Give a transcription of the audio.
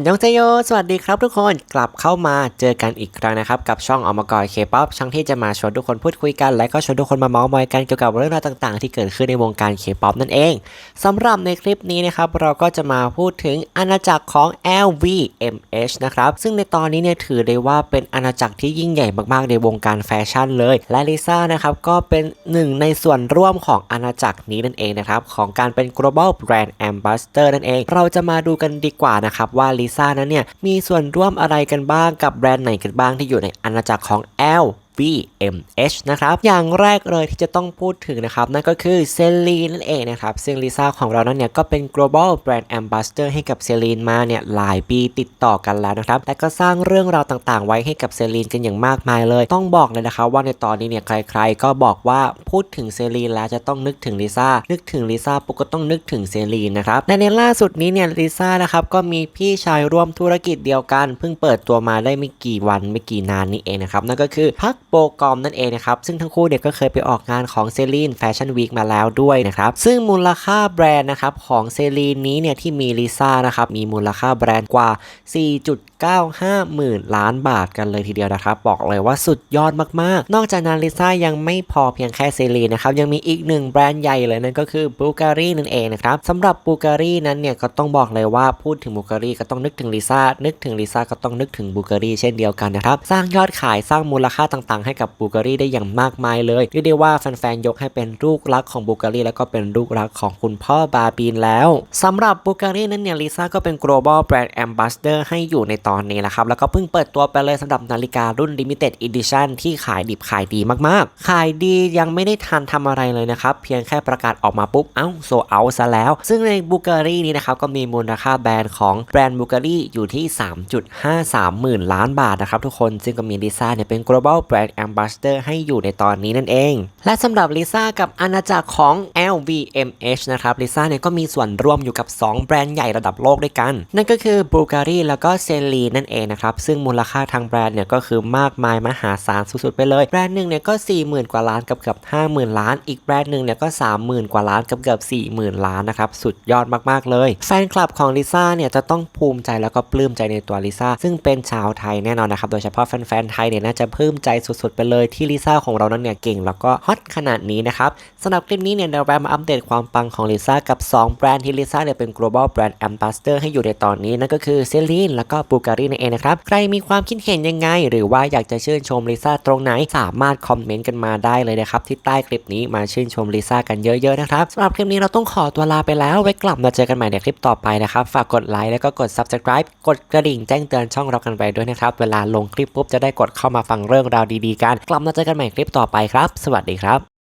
อันยองเจโย สวัสดีครับทุกคน กลับเข้ามาเจอกันอีกครั้งนะครับ กับช่องอมกอรเคป๊อปช่องที่จะมาชวนทุกคนพูดคุยกัน และก็ชวนทุกคนมาเมาส์มอยกันเกี่ยวกับเรื่องราวต่างๆ ที่เกิดขึ้นในวงการเคป๊อปนั่นเองสำหรับในคลิปนี้นะครับ เราก็จะมาพูดถึงอาณาจักรของ LVMH นะครับ ซึ่งในตอนนี้เนี่ยถือได้ว่าเป็นอาณาจักรที่ยิ่งใหญ่มากๆ ในวงการแฟชั่นเลย และลิซ่านะครับก็เป็นหนึ่งในส่วนร่วมของอาณาจักรนี้นั่นเองนะครับของการเป็น global brand ambassador นั่นเอง เราจะมาดูกันดีกว่านะครับว่าลิซ่านั้นเนี่ยมีส่วนร่วมอะไรกันบ้างกับแบรนด์ไหนกันบ้างที่อยู่ในอาณาจักรของ L VMH นะครับ อย่างแรกเลยที่จะต้องพูดถึงนะครับ นั่นก็คือเซรีนนั่นเองนะครับ ซึ่งลิซ่าของเรานั้นเนี่ยก็เป็น global brand ambassador ให้กับเซรีนมาเนี่ยหลายปีติดต่อกันแล้วนะครับ และก็สร้างเรื่องราวต่างๆ ไว้ให้กับเซรีนกันอย่างมากมายเลย ต้องบอกเลยนะครับว่าในตอนนี้เนี่ยใคร ๆ ก็บอกว่าพูดถึงเซรีนแล้วจะต้องนึกถึงลิซ่า นึกถึงลิซ่าปุ๊บก็ต้องนึกถึงเซรีนนะครับ และในล่าสุดนี้เนี่ยลิซ่านะครับก็มีพี่ชายร่วมธุรกิจเดียวกัน เพิ่งเปิดตัวมาได้ไม่กี่วันไม่กี่นานนี้เองนะครับ นั่นก็คือพักโปรกอมนั่นเองนะครับ ซึ่งทั้งคู่เนี่ยก็เคยไปออกงานของเซรีนแฟชั่นวีคมาแล้วด้วยนะครับ ซึ่งมูลค่าแบรนด์นะครับของเซรีนนี้เนี่ยที่มีลิซ่านะครับ มีมูลค่าแบรนด์กว่า 4.95 หมื่นล้านบาทกันเลยทีเดียวนะครับ บอกเลยว่าสุดยอดมากๆ นอกจากนั้นลิซ่ายังไม่พอเพียงแค่เซรีนนะครับ ยังมีอีกหนึ่งแบรนด์ใหญ่เลยนั่นก็คือบูการีนั่นเองนะครับสำหรับบูการีนั้นเนี่ยก็ต้องบอกเลยว่าพูดถึงบูการีก็ต้องนึกถึงลิซ่านึกถึงลิซ่าก็ต้องนึกถึงบูการีเช่นเดียวกันนะครับสร้างยอดขายสร้างมูลค่าต่างๆให้กับบูการีได้อย่างมากมายเลยเรียกได้ว่าแฟนๆยกให้เป็นลูกรักของบูการีแล้วก็เป็นลูกรักของคุณพ่อบาบีนแล้วสำหรับบูการีนั้นเนี่ยลิซ่าก็เป็น global brand ambassador ให้อยู่ในตอนนี้นะครับแล้วก็เพิ่งเปิดตัวไปเลยสำหรับนาฬิการุ่น limited edition ที่ขายดิบขายดีมากๆ ขายดียังไม่ได้ทันทำอะไรเลยนะครับเพียงแค่ประกาศออกมาปุ๊บเอ้าโซเอาซะแล้ว ซึ่งในบูการีนี้นะครับก็มีมูลค่าแบรนด์ของแบรนด์บูการีอยู่ที่ 3.53 หมื่นล้านบาทนะครับทุกคนซึ่งก็มีลิซ่าเนี่ยเป็น global brand ambassador ให้อยู่ในตอนนี้นั่นเอง และสำหรับลิซ่ากับอาณาจักรของ LVMH นะครับลิซ่าเนี่ยก็มีส่วนร่วมอยู่กับ 2 แบรนด์ใหญ่ระดับโลกด้วยกัน นั่นก็คือบูการีแล้วก็เซรีนั่นเองนะครับ ซึ่งมูลค่าทางแบรนด์เนี่ยก็คือมากมายมหาศาลสุดๆไปเลย แบรนด์หนึ่งเนี่ยก็ 40,000 กว่าล้านกับเกือบ50,000 ล้าน อีกแบรนด์หนึ่งเนี่ยก็ 30,000 กว่าล้านกับเกือบ40,000 ล้านนะครับสุดยอดมากๆเลย แฟนคลับของลิซ่าเนี่ยจะต้องภูมิใจแล้วก็ปลื้มใจในตัวลิซ่าซึ่งเป็นชาวไทยแน่นอนนะครับโดยเฉพาะแฟนๆไทยเนี่ยน่าจะปลื้มใจสุดๆไปเลยที่ลิซ่าของเรานั้นเนี่ยเก่งแล้วก็ฮอตขนาดนี้นะครับสำหรับคลิปนี้เนี่ยเราแวมาอัปเดตความปังของลิซ่ากับ 2 แบรนด์ที่ลิซ่าเนี่ยเป็น global brand ambassador ให้อยู่ในตอนนี้ นั่นก็คือเซรีนแล้วก็บูการีนั่นเองนะครับ ใครมีความคิดเห็นยังไง หรือว่าอยากจะชื่นชมลิซ่าตรงไหน สามารถคอมเมนต์กันมาได้เลยนะครับ ที่ใต้คลิปนี้มาชื่นชมลิซ่ากันเยอะๆนะครับสำหรับคลิปนี้เราต้องขอตัวลาไปแล้วไว้กลับมาเจอกันใหม่ในคลิปต่อไปนะครับฝากกดไลค์แล้วก็กด subscribe กดกระดิ่งแจ้งเตือนช่องเรากันไปด้วยนะครับเวลาลงคลิปปุ๊บจะได้กดเข้ามาฟังเรื่องราวดีๆกันกลับมาเจอกันใหม่คลิปต่อไปครับ สวัสดีครับ